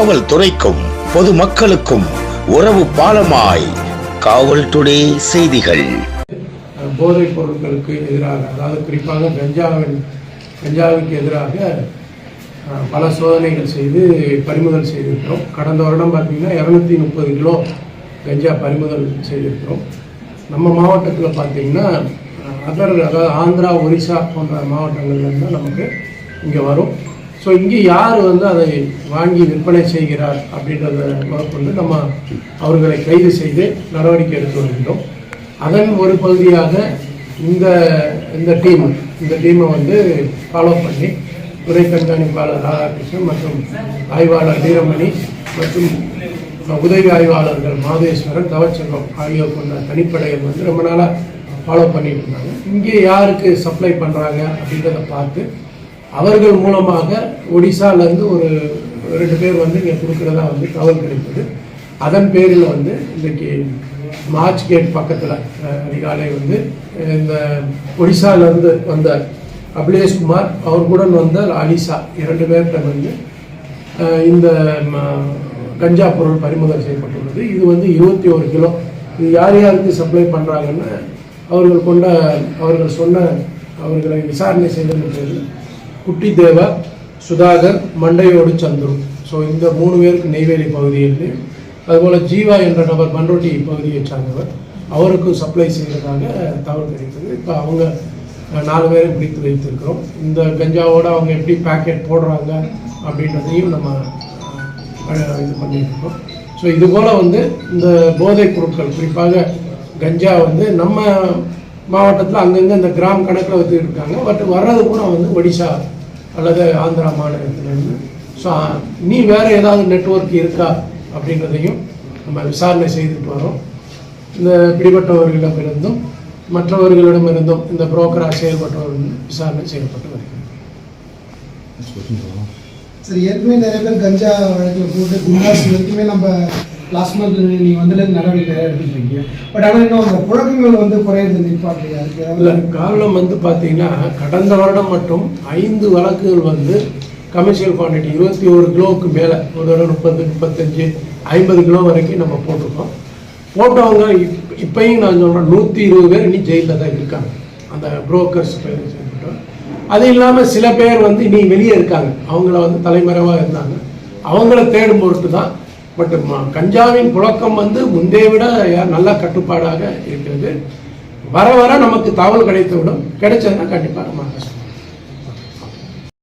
காவல்துறைக்கும் பொதுமக்களுக்கும் உறவு பாலமாய் காவல் டுடே செய்திகள். போதைப் பொருட்களுக்கு எதிராக அதாவது குறிப்பாக கஞ்சாவின் கஞ்சாவுக்கு எதிராக பல சோதனைகள் செய்து பறிமுதல் செய்திருக்கிறோம். கடந்த வருடம் பார்த்தீங்கன்னா இரநூத்தி முப்பது கிலோ கஞ்சா பறிமுதல் செய்திருக்கிறோம். நம்ம மாவட்டத்தில் பார்த்தீங்கன்னா அதர் அதாவது ஆந்திரா ஒரிசா போன்ற மாவட்டங்கள்லேருந்து நமக்கு இங்கே வரும். ஸோ இங்கே யார் வந்து அதை வாங்கி விற்பனை செய்கிறார் அப்படின்றத முதற்கொண்டு நம்ம அவர்களை கைது செய்து நடவடிக்கை எடுத்து வேண்டும் அதன் ஒரு பகுதியாக இந்த இந்த டீம் இந்த டீமை வந்து ஃபாலோ பண்ணி துறை கண்காணிப்பாளர் ராதாகிருஷ்ணன் மற்றும் ஆய்வாளர் வீரமணி மற்றும் உதவி ஆய்வாளர்கள் மாதேஸ்வரன் தவச்சங்கம் ஆகியோர் கொண்ட தனிப்படையை வந்து ரொம்ப நாளாக ஃபாலோ பண்ணிட்டு இருந்தாங்க. இங்கே யாருக்கு சப்ளை பண்ணுறாங்க அப்படின்றத பார்த்து அவர்கள் மூலமாக ஒடிசாலேருந்து ஒரு ரெண்டு பேர் வந்து இங்கே கொடுக்குறதா வந்து தகவல் கிடைத்தது. அதன் பேரில் வந்து இன்றைக்கி மார்ச் கேட் பக்கத்தில் அதிகாலை வந்து இந்த ஒடிசாலேருந்து வந்த அபிலேஷ் குமார் அவருக்குடன் வந்த அலிசா இரண்டு பேர்கிட்ட வந்து இந்த ம, கஞ்சா பொருள் பறிமுதல் செய்யப்பட்டுள்ளது. இது வந்து இருபத்தி ஒரு கிலோ. இது யார் யாருக்கு சப்ளை பண்ணுறாங்கன்னு அவர்கள் கொண்ட அவர்கள் சொன்ன அவர்களை விசாரணை செய்தது குட்டி தேவா சுதாகர் மண்டையோடு சந்துரு. ஸோ இந்த மூணு பேருக்கு நெய்வேலி பகுதியில் அதுபோல் ஜீவா என்ற நபர் பண்ருட்டி பகுதியை சார்ந்தவர். அவருக்கும் சப்ளை செய்கிறதாக தகவல் கிடைத்தது இப்போ அவங்க நாலு பேரை பிடித்து வைத்திருக்கிறோம். இந்த கஞ்சாவோட அவங்க எப்படி பேக்கெட் போடுறாங்க அப்படின்றதையும் நம்ம இது பண்ணியிருக்கோம். ஸோ இதுபோல் வந்து இந்த போதைப் பொருட்கள் குறிப்பாக கஞ்சா வந்து நம்ம மாவட்டத்தில் அங்கங்கே இந்த கிராம் கணக்கில் வச்சுட்டு இருக்காங்க. பட் வர்றது கூட வந்து ஒடிசா அல்லது ஆந்திரா மாநிலத்திலேருந்து. ஸோ நீ வேறு ஏதாவது நெட்வொர்க் இருக்கா அப்படின்றதையும் நம்ம விசாரணை செய்துட்டு வரோம் இந்த பிடிபட்டவர்களிடமிருந்தும் மற்றவர்களிடமிருந்தும் இந்த புரோக்கராக செயல்பட்டவர்கள் விசாரணை செய்யப்பட்டு வருகிறது. சரி ஏற்கனவே நிறைய பேர் கஞ்சா வழக்கில் போட்டு குண்டாஸ் வரைக்குமே நம்ம லாஸ்ட் மந்த் நீங்கள் வந்துலேருந்து நடவடிக்கை நிறைய எடுத்துருக்கீங்க பட் ஆனால் இன்னும் அந்த புழக்கங்கள் வந்து குறையிறது நிற்பாட்டையா அதுக்கு இல்லை காரணம் வந்து பார்த்தீங்கன்னா கடந்த வருடம் மட்டும் ஐந்து வழக்குகள் வந்து கமர்ஷியல் குவான்டிட்டி இருபத்தி ஒரு கிலோவுக்கு மேலே ஒரு தடவை முப்பது முப்பத்தஞ்சு ஐம்பது கிலோ வரைக்கும் நம்ம போட்டிருக்கோம். போட்டவங்க இப் இப்பையும் நான் சொல்கிறேன் நூற்றி இருபது பேர் இன்னும் ஜெயிலில் தான் இருக்காங்க. அந்த புரோக்கர்ஸ் பேர் சேர்ந்துட்டோம் அது இல்லாமல் சில பேர் வந்து இனி வெளியே இருக்காங்க. அவங்கள வந்து தலைமறைவாக இருந்தாங்க. அவங்கள தேடும் பொருட்டு தான் பட் கஞ்சாவின் புழக்கம் வந்து முந்தைய விட நல்ல கட்டுப்பாடாக இருக்கிறது. வர வர நமக்கு தகவல் கிடைத்துவிடும். கிடைச்சதுன்னா கண்டிப்பாக நம்ம